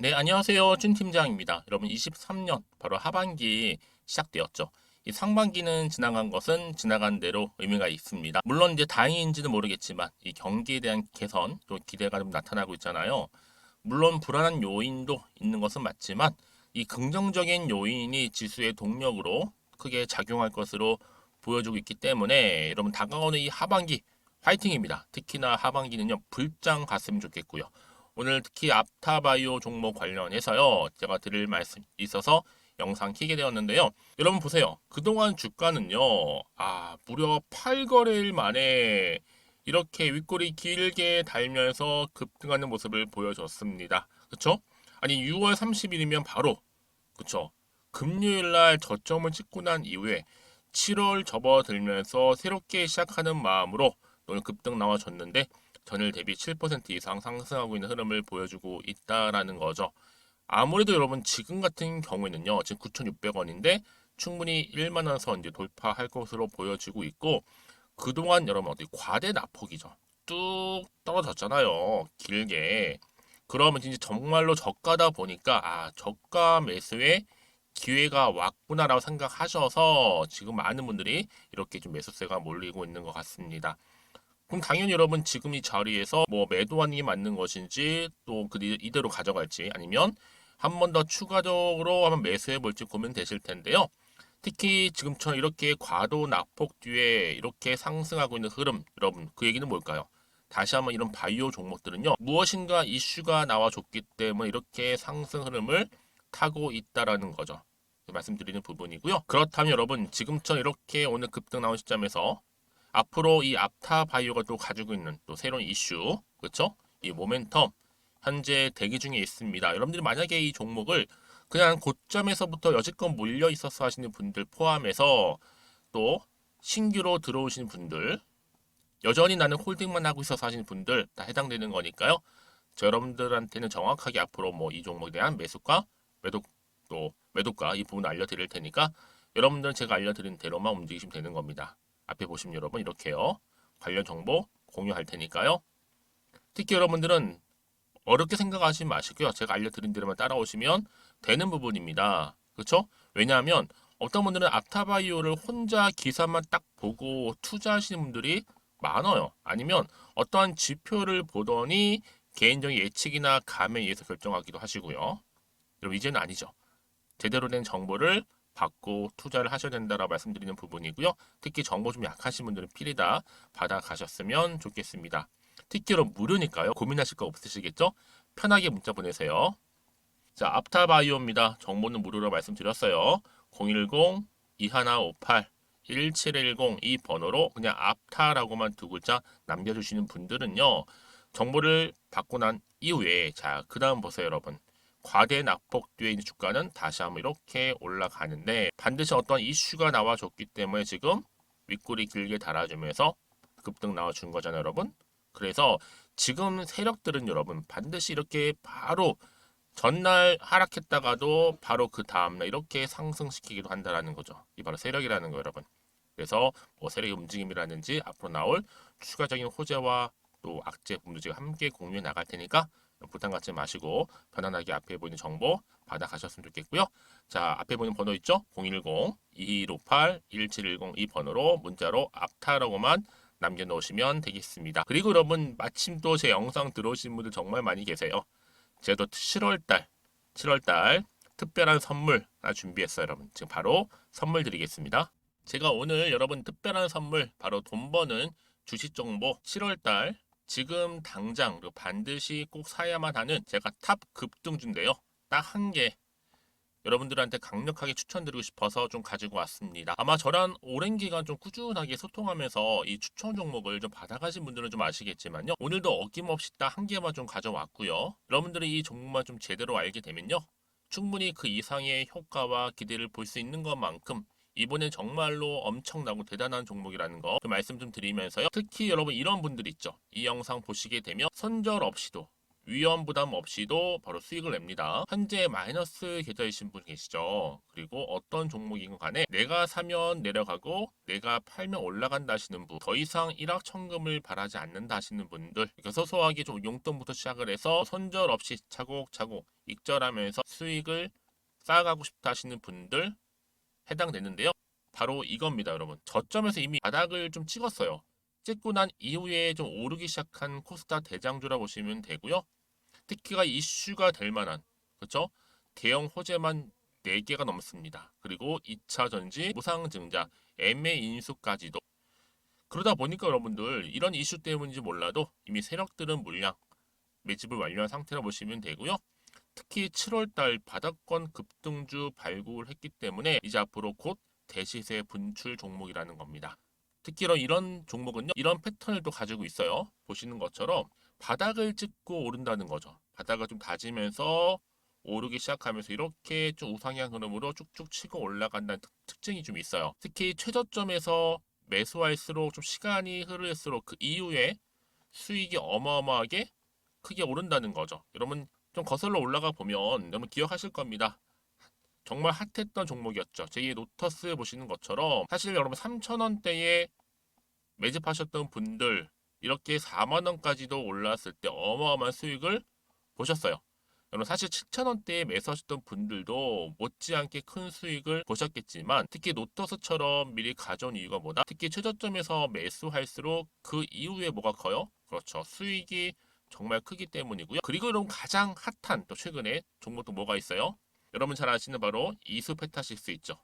네, 안녕하세요. 준 팀장입니다. 여러분, 23년 바로 하반기 시작되었죠. 이 상반기는 지나간 것은 지나간 대로 의미가 있습니다. 물론 이제 다행인지는 모르겠지만 이 경기에 대한 개선 또 기대가 좀 나타나고 있잖아요. 물론 불안한 요인도 있는 것은 맞지만 이 긍정적인 요인이 지수의 동력으로 크게 작용할 것으로 보여주고 있기 때문에 여러분 다가오는 이 하반기 화이팅입니다. 특히나 하반기는요 불장 갔으면 좋겠고요. 오늘 특히 앞타바이오 종목 관련해서요 제가 드릴 말씀 있어서 영상 키게 되었는데요. 여러분 보세요. 그동안 주가는요 아 무려 8거래일 만에 이렇게 윗골이 길게 달면서 급등하는 모습을 보여줬습니다. 그쵸? 아니 6월 30일이면 바로 그쵸? 금요일 날 저점을 찍고 난 이후에 7월 접어들면서 새롭게 시작하는 마음으로 오늘 급등 나와줬는데 전일 대비 7% 이상 상승하고 있는 흐름을 보여주고 있다라는 거죠. 아무래도 여러분 지금 같은 경우에는요. 지금 9,600원인데 충분히 1만 원 선 이제 돌파할 것으로 보여지고 있고 그동안 여러분 어디 과대 낙폭이죠. 뚝 떨어졌잖아요. 길게. 그러면 이제 정말로 저가다 보니까 아 저가 매수에 기회가 왔구나라고 생각하셔서 지금 많은 분들이 이렇게 좀 매수세가 몰리고 있는 것 같습니다. 그럼 당연히 여러분 지금 이 자리에서 뭐 매도하는 게 맞는 것인지 또 그 이대로 가져갈지 아니면 한 번 더 추가적으로 한번 매수해 볼지 고민되실 텐데요. 특히 지금처럼 이렇게 과도 낙폭 뒤에 이렇게 상승하고 있는 흐름 여러분 그 얘기는 뭘까요? 다시 한번 이런 바이오 종목들은요 무엇인가 이슈가 나와줬기 때문에 이렇게 상승 흐름을 타고 있다라는 거죠. 말씀드리는 부분이고요. 그렇다면 여러분 지금처럼 이렇게 오늘 급등 나온 시점에서 앞으로 이 앞타 바이오가 또 가지고 있는 또 새로운 이슈 그렇죠? 이 모멘텀 현재 대기 중에 있습니다. 여러분들이 만약에 이 종목을 그냥 고점에서부터 여지껏 몰려 있어서 하시는 분들 포함해서 또 신규로 들어오신 분들 여전히 나는 홀딩만 하고 있어서 하시는 분들 다 해당되는 거니까요. 저 여러분들한테는 정확하게 앞으로 뭐 이 종목에 대한 매수가 매도 또 매도가 이 부분 알려드릴 테니까 여러분들은 제가 알려드린 대로만 움직이시면 되는 겁니다. 앞에 보시면 여러분 이렇게요. 관련 정보 공유할 테니까요. 특히 여러분들은 어렵게 생각하지 마시고요. 제가 알려드린 대로만 따라오시면 되는 부분입니다. 그렇죠? 왜냐하면 어떤 분들은 앞타바이오를 혼자 기사만 딱 보고 투자하시는 분들이 많아요. 아니면 어떠한 지표를 보더니 개인적인 예측이나 감에 의해서 결정하기도 하시고요. 여러분 이제는 아니죠. 제대로 된 정보를 받고 투자를 하셔야 된다라고 말씀드리는 부분이고요. 특히 정보 좀 약하신 분들은 필히다 받아가셨으면 좋겠습니다. 특히 여러분 무료니까요. 고민하실 거 없으시겠죠? 편하게 문자 보내세요. 자, 앞타바이오입니다. 정보는 무료로 말씀드렸어요. 010-2158-1710 이 번호로 그냥 앞타라고만 두 글자 남겨주시는 분들은요. 정보를 받고 난 이후에 자, 그 다음 보세요, 여러분. 과대 낙폭 뒤에 있는 주가는 다시 한번 이렇게 올라가는데 반드시 어떤 이슈가 나와줬기 때문에 지금 윗골이 길게 달아주면서 급등 나와준 거잖아요, 여러분. 그래서 지금 세력들은 여러분 반드시 이렇게 바로 전날 하락했다가도 바로 그 다음날 이렇게 상승시키기도 한다라는 거죠. 이 바로 세력이라는 거 여러분. 그래서 뭐 세력의 움직임이라든지 앞으로 나올 추가적인 호재와 또 악재 부분도 지금 함께 공유해 나갈 테니까 부담 갖지 마시고 편안하게 앞에 보이는 정보 받아가셨으면 좋겠고요. 자, 앞에 보이는 번호 있죠? 010-2158-1710 이 번호로 문자로 앞타라고만 남겨놓으시면 되겠습니다. 그리고 여러분 마침 또 제 영상 들어오신 분들 정말 많이 계세요. 제가 또 7월달 7월달 특별한 선물 하나 준비했어요 여러분. 지금 바로 선물 드리겠습니다. 제가 오늘 여러분 특별한 선물 바로 돈 버는 주식 정보 7월달 지금 당장 반드시 꼭 사야만 하는 제가 탑 급등주인데요. 딱 한 개 여러분들한테 강력하게 추천드리고 싶어서 좀 가지고 왔습니다. 아마 저랑 오랜 기간 좀 꾸준하게 소통하면서 이 추천 종목을 좀 받아가신 분들은 좀 아시겠지만요. 오늘도 어김없이 딱 한 개만 좀 가져왔고요. 여러분들이 이 종목만 좀 제대로 알게 되면요. 충분히 그 이상의 효과와 기대를 볼 수 있는 것만큼 이번엔 정말로 엄청나고 대단한 종목이라는 거 말씀 좀 드리면서요. 특히 여러분 이런 분들 있죠. 이 영상 보시게 되면 선절 없이도 위험 부담 없이도 바로 수익을 냅니다. 현재 마이너스 계좌이신 분 계시죠? 그리고 어떤 종목이건 간에 내가 사면 내려가고 내가 팔면 올라간다 하시는 분, 더 이상 일확천금을 바라지 않는다 하시는 분들, 소소하게 좀 용돈부터 시작을 해서 손절 없이 차곡차곡 익절하면서 수익을 쌓아가고 싶다 하시는 분들 해당되는데요. 바로 이겁니다, 여러분. 저점에서 이미 바닥을 좀 찍었어요. 찍고 난 이후에 좀 오르기 시작한 코스닥 대장주라 보시면 되고요. 특히가 이슈가 될 만한 그렇죠? 대형 호재만 4개가 넘습니다. 그리고 2차 전지, 무상 증자, 애매 인수까지도 그러다 보니까 여러분들 이런 이슈 때문인지 몰라도 이미 세력들은 물량 매집을 완료한 상태라 보시면 되고요. 특히 7월달 바닥권 급등주 발굴을 했기 때문에 이제 앞으로 곧 대시세 분출 종목이라는 겁니다. 특히로 이런 종목은요, 이런 패턴을 또 가지고 있어요. 보시는 것처럼 바닥을 찍고 오른다는 거죠. 바닥을 좀 다지면서 오르기 시작하면서 이렇게 좀 우상향 흐름으로 쭉쭉 치고 올라간다는 특, 특징이 좀 있어요. 특히 최저점에서 매수할수록 좀 시간이 흐를수록 그 이후에 수익이 어마어마하게 크게 오른다는 거죠. 여러분 좀 거슬러 올라가 보면 여러분 기억하실 겁니다. 정말 핫했던 종목이었죠. 제2 노터스 보시는 것처럼 사실 여러분 3,000원대에 매집하셨던 분들 이렇게 4만 원까지도 올랐을 때 어마어마한 수익을 보셨어요. 여러분 사실 7,000원대에 매수하셨던 분들도 못지않게 큰 수익을 보셨겠지만 특히 노터스처럼 미리 가져온 이유가 뭐다? 특히 최저점에서 매수할수록 그 이후에 뭐가 커요? 그렇죠. 수익이 정말 크기 때문이고요. 그리고 여러분 가장 핫한 또 최근에 종목도 뭐가 있어요? 여러분 잘 아시는 바로 이수페타시스 있죠.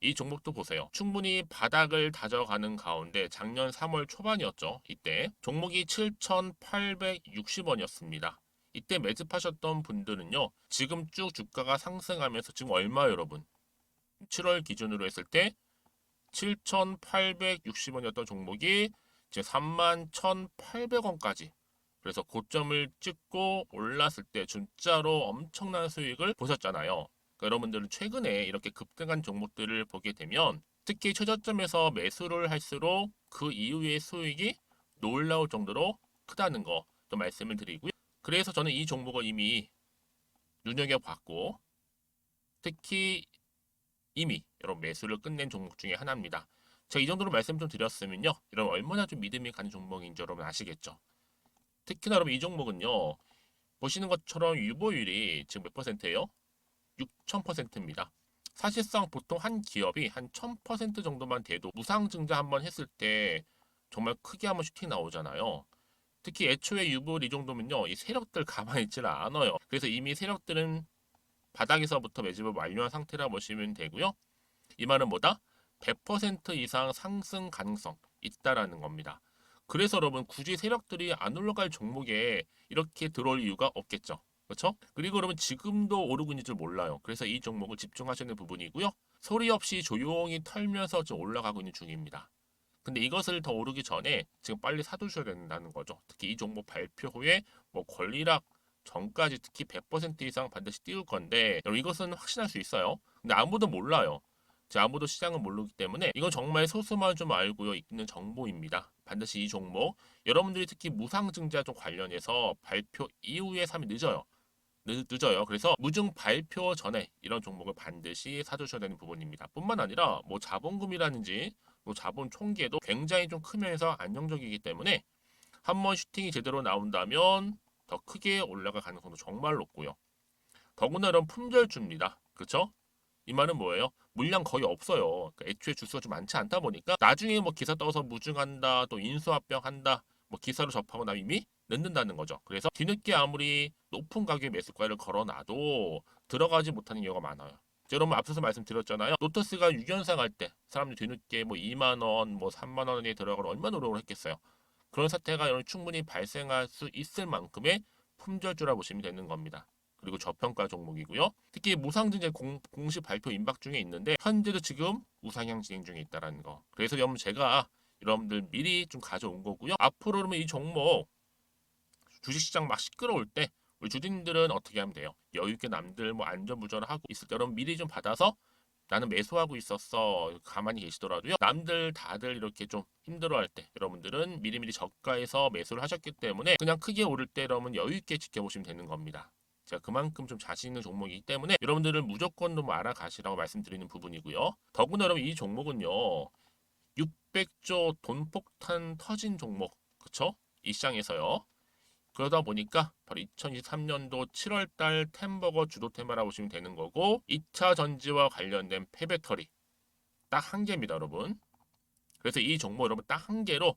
이 종목도 보세요. 충분히 바닥을 다져가는 가운데 작년 3월 초반이었죠. 이때 종목이 7,860원이었습니다. 이때 매집하셨던 분들은요. 지금 쭉 주가가 상승하면서 지금 얼마 여러분? 7월 기준으로 했을 때 7,860원이었던 종목이 이제 31,800원까지 그래서 고점을 찍고 올랐을 때 진짜로 엄청난 수익을 보셨잖아요. 그러니까 여러분들은 최근에 이렇게 급등한 종목들을 보게 되면 특히 최저점에서 매수를 할수록 그 이후의 수익이 놀라울 정도로 크다는 거 좀 말씀을 드리고요. 그래서 저는 이 종목을 이미 눈여겨봤고 특히 이미 여러분 매수를 끝낸 종목 중에 하나입니다. 제가 이 정도로 말씀 좀 드렸으면요. 여러분 얼마나 좀 믿음이 가는 종목인지 여러분 아시겠죠? 특히나 여러분 이 종목은요. 보시는 것처럼 유보율이 지금 몇 퍼센트예요? 6,000%입니다. 사실상 보통 한 기업이 한 1000% 정도만 돼도 무상증자 한번 했을 때 정말 크게 한번 슈팅 나오잖아요. 특히 애초에 유보율 이 정도면요. 이 세력들 가만히 있지를 않아요. 그래서 이미 세력들은 바닥에서부터 매집을 완료한 상태라 보시면 되고요. 이 말은 뭐다? 100% 이상 상승 가능성 있다라는 겁니다. 그래서 여러분 굳이 세력들이 안 올라갈 종목에 이렇게 들어올 이유가 없겠죠. 그렇죠? 그리고 여러분 지금도 오르고 있는 줄 몰라요. 그래서 이 종목을 집중하시는 부분이고요. 소리 없이 조용히 털면서 지금 올라가고 있는 중입니다. 근데 이것을 더 오르기 전에 지금 빨리 사두셔야 된다는 거죠. 특히 이 종목 발표 후에 뭐 권리락 전까지 특히 100% 이상 반드시 띄울 건데 여러분 이것은 확신할 수 있어요. 근데 아무도 몰라요. 제 아무도 시장을 모르기 때문에 이건 정말 소수만 좀 알고요 있는 정보입니다. 반드시 이 종목 여러분들이 특히 무상증자 좀 관련해서 발표 이후에 사면 늦어요. 늦, 늦어요. 그래서 무증 발표 전에 이런 종목을 반드시 사두셔야 되는 부분입니다. 뿐만 아니라 뭐 자본금이라든지 뭐 자본 총계도 굉장히 좀 크면서 안정적이기 때문에 한 번 슈팅이 제대로 나온다면 더 크게 올라갈 가능성도 정말 높고요. 더구나 이런 품절주입니다. 그렇죠? 이 말은 뭐예요? 물량 거의 없어요. 그러니까 애초에 주수가 좀 많지 않다 보니까 나중에 뭐 기사 떠서 무증한다, 또 인수합병한다, 뭐 기사로 접하고 나면 이미 늦는다는 거죠. 그래서 뒤늦게 아무리 높은 가격의 매수가를 걸어놔도 들어가지 못하는 경우가 많아요. 여러분 앞서서 말씀드렸잖아요. 노터스가 6연상 할 때 사람들이 뒤늦게 뭐 2만 원, 뭐 3만 원에 들어가러 얼마나 노력을 했겠어요. 그런 사태가 여러분 충분히 발생할 수 있을 만큼의 품절주라 보시면 되는 겁니다. 그리고 저평가 종목이고요. 특히 무상증자 공, 공식 발표 임박 중에 있는데 현재도 지금 우상향 진행 중에 있다라는 거. 그래서 여러분 제가 여러분들 미리 좀 가져온 거고요. 앞으로 그러면 이 종목 주식시장 막 시끄러울 때 우리 주진들은 어떻게 하면 돼요? 여유 있게 남들 뭐 안전부전을 하고 있을 때 여러분 미리 좀 받아서 나는 매수하고 있었어. 가만히 계시더라도요. 남들 다들 이렇게 좀 힘들어할 때 여러분들은 미리미리 저가에서 매수를 하셨기 때문에 그냥 크게 오를 때 여러분 여유 있게 지켜보시면 되는 겁니다. 제가 그만큼 좀 자신 있는 종목이기 때문에 여러분들은 무조건 좀 알아가시라고 말씀드리는 부분이고요. 더구나 여러분 이 종목은요. 600조 돈폭탄 터진 종목. 그쵸? 이 시장에서요. 그러다 보니까 바로 2023년도 7월달 템버거 주도 테마라고 보시면 되는 거고 2차 전지와 관련된 폐배터리 딱 한 개입니다 여러분 그래서 이 정보 여러분 딱 한 개로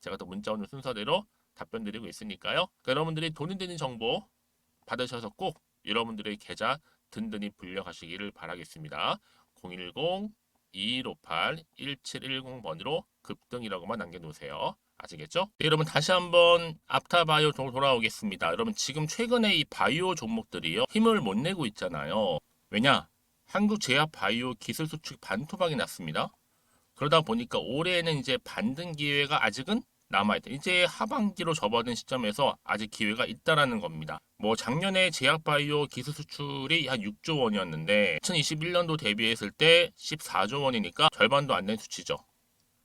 제가 또 문자 오는 순서대로 답변 드리고 있으니까요. 그러니까 여러분들이 돈이 되는 정보 받으셔서 꼭 여러분들의 계좌 든든히 불려가시기를 바라겠습니다. 010-2158-1710번으로 급등이라고만 남겨놓으세요. 아시겠죠? 네, 여러분 다시 한번 앞타바이오 종 돌아오겠습니다. 여러분 지금 최근에 이 바이오 종목들이요 힘을 못 내고 있잖아요. 왜냐? 한국 제약 바이오 기술 수출 반토막이 났습니다. 그러다 보니까 올해는 이제 반등 기회가 아직은 남아있다. 이제 하반기로 접어든 시점에서 아직 기회가 있다라는 겁니다. 뭐 작년에 제약바이오 기술 수출이 한 6조 원이었는데 2021년도 대비했을 때 14조 원이니까 절반도 안 된 수치죠.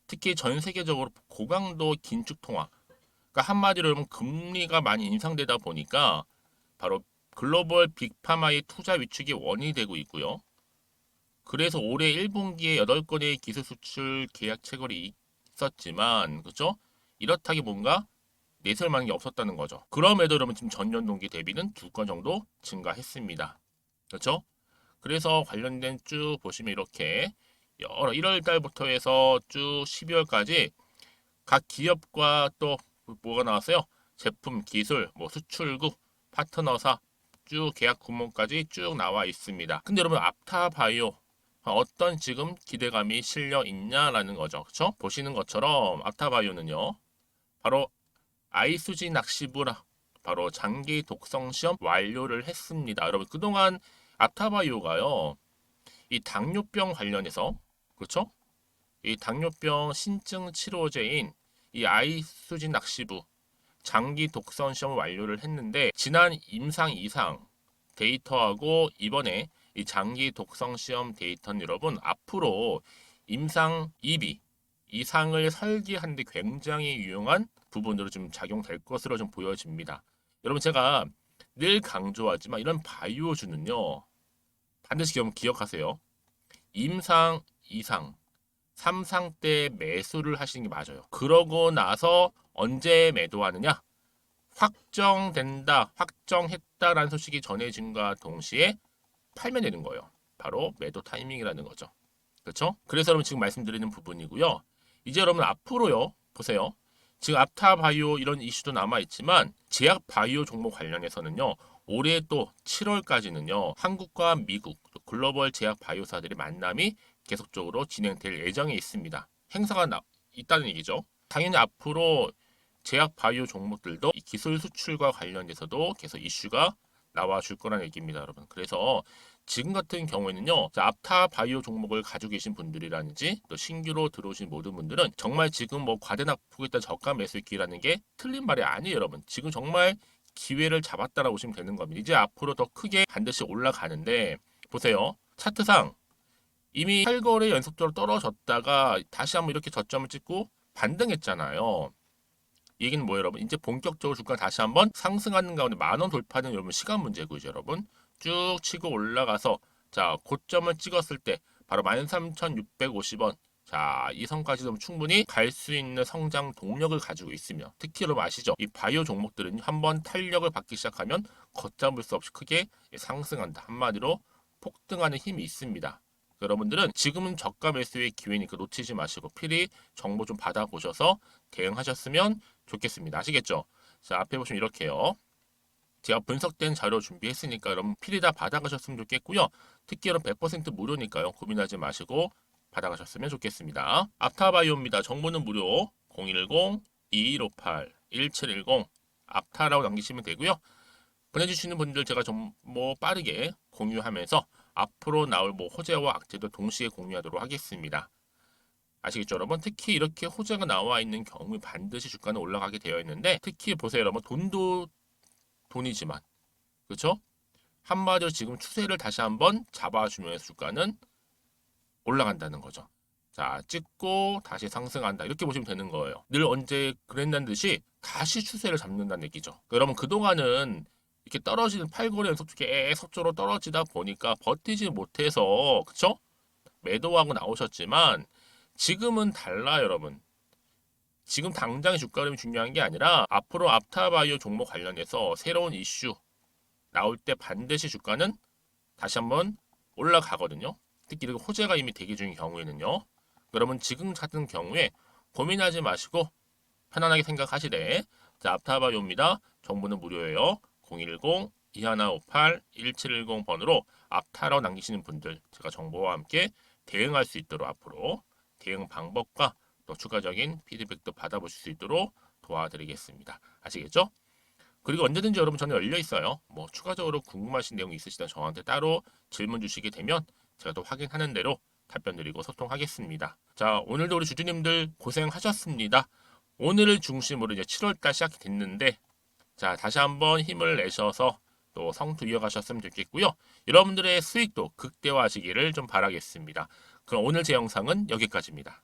특히 전 세계적으로 고강도 긴축 통화. 그러니까 한마디로 여러분 금리가 많이 인상되다 보니까 바로 글로벌 빅파마의 투자 위축이 원인이 되고 있고요. 그래서 올해 1분기에 8건의 기술 수출 계약 체결이 있었지만 그렇죠? 이렇다기 뭔가 내세울 만한 게 없었다는 거죠. 그럼에도 여러분 지금 전년 동기 대비는 두 건 정도 증가했습니다. 그렇죠? 그래서 관련된 쭉 보시면 이렇게 여러 1월 달부터 해서 쭉 12월까지 각 기업과 또 뭐가 나왔어요? 제품, 기술, 뭐 수출국, 파트너사 쭉 계약 구멍까지 쭉 나와 있습니다. 근데 여러분 앞타바이오 어떤 지금 기대감이 실려 있냐라는 거죠. 그렇죠? 보시는 것처럼 앞타바이오는요. 바로 아이수지 낚시부라 바로 장기 독성 시험 완료를 했습니다. 여러분 그동안 아타바이오가요. 이 당뇨병 관련해서 그렇죠? 이 당뇨병 신증 치료제인 이 아이수지 낚시부 장기 독성 시험 완료를 했는데 지난 임상 이상 데이터하고 이번에 이 장기 독성 시험 데이터는 여러분 앞으로 임상 2비 이상을 설계하는 데 굉장히 유용한 부분으로 좀 작용될 것으로 좀 보여집니다. 여러분 제가 늘 강조하지만 이런 바이오주는요. 반드시 기억, 기억하세요. 임상, 이상, 삼상 때 매수를 하시는 게 맞아요. 그러고 나서 언제 매도하느냐? 확정된다, 확정했다라는 소식이 전해진과 동시에 팔면 되는 거예요. 바로 매도 타이밍이라는 거죠. 그렇죠? 그래서 여러분 지금 말씀드리는 부분이고요. 이제 여러분 앞으로요. 보세요. 지금 앞타 바이오 이런 이슈도 남아 있지만 제약 바이오 종목 관련해서는요. 올해 또 7월까지는요. 한국과 미국 글로벌 제약 바이오사들의 만남이 계속적으로 진행될 예정에 있습니다. 행사가 나, 있다는 얘기죠. 당연히 앞으로 제약 바이오 종목들도 기술 수출과 관련돼서도 계속 이슈가 나와 줄 거라는 얘기입니다, 여러분. 그래서 지금 같은 경우에는요, 앞타 바이오 종목을 가지고 계신 분들이라든지 또 신규로 들어오신 모든 분들은 정말 지금 뭐 과대납폭에 따른 저가 매수기라는 게 틀린 말이 아니에요, 여러분. 지금 정말 기회를 잡았다라고 보시면 되는 겁니다. 이제 앞으로 더 크게 반드시 올라가는데 보세요. 차트상 이미 8거래 연속적으로 떨어졌다가 다시 한번 이렇게 저점을 찍고 반등했잖아요. 이 얘기는 뭐예요, 여러분? 이제 본격적으로 주가 다시 한번 상승하는 가운데 만원 돌파는 여러분 시간 문제고 이제 여러분 쭉 치고 올라가서 자 고점을 찍었을 때 바로 13,650원 자, 이 선까지도 충분히 갈 수 있는 성장 동력을 가지고 있으며 특히 여러분 아시죠? 이 바이오 종목들은 한번 탄력을 받기 시작하면 걷잡을 수 없이 크게 상승한다. 한마디로 폭등하는 힘이 있습니다. 여러분들은 지금은 저가 매수의 기회니까 놓치지 마시고 필히 정보 좀 받아보셔서 대응하셨으면 좋겠습니다. 아시겠죠? 자, 앞에 보시면 이렇게요. 제가 분석된 자료 준비했으니까 여러분 필히 다 받아가셨으면 좋겠고요. 특히 여러분 100% 무료니까요. 고민하지 마시고 받아가셨으면 좋겠습니다. 앞타바이오입니다. 정보는 무료 010-2158-1710 앞타라고 남기시면 되고요. 보내주시는 분들 제가 좀뭐 빠르게 공유하면서 앞으로 나올 뭐 호재와 악재도 동시에 공유하도록 하겠습니다. 아시겠죠, 여러분? 특히 이렇게 호재가 나와 있는 경우에 반드시 주가는 올라가게 되어 있는데 특히 보세요, 여러분. 돈도 돈이지만 그렇죠? 한마디로 지금 추세를 다시 한번 잡아주면서 주가는 올라간다는 거죠. 자, 찍고 다시 상승한다. 이렇게 보시면 되는 거예요. 늘 언제 그랬다는 듯이 다시 추세를 잡는다는 얘기죠. 여러분, 그동안은 이렇게 떨어지는 8거리 연속 계속적으로 떨어지다 보니까 버티지 못해서, 그쵸? 매도하고 나오셨지만, 지금은 달라, 여러분. 지금 당장의 주가 흐름이 중요한 게 아니라, 앞으로 앞타바이오 종목 관련해서 새로운 이슈 나올 때 반드시 주가는 다시 한번 올라가거든요. 특히 이렇게 호재가 이미 대기 중인 경우에는요. 여러분 지금 같은 경우에 고민하지 마시고 편안하게 생각하시되 자 앞타바이오입니다. 정보는 무료예요. 010-2158-1710번으로 앞타라고 남기시는 분들 제가 정보와 함께 대응할 수 있도록 앞으로 대응 방법과 또 추가적인 피드백도 받아보실 수 있도록 도와드리겠습니다. 아시겠죠? 그리고 언제든지 여러분 저는 열려 있어요. 뭐 추가적으로 궁금하신 내용 있으시다 저한테 따로 질문 주시게 되면 제가 또 확인하는 대로 답변 드리고 소통하겠습니다. 자, 오늘도 우리 주주님들 고생하셨습니다. 오늘을 중심으로 이제 7월달 시작이 됐는데, 자, 다시 한번 힘을 내셔서 또 성투 이어가셨으면 좋겠고요. 여러분들의 수익도 극대화하시기를 좀 바라겠습니다. 그럼 오늘 제 영상은 여기까지입니다.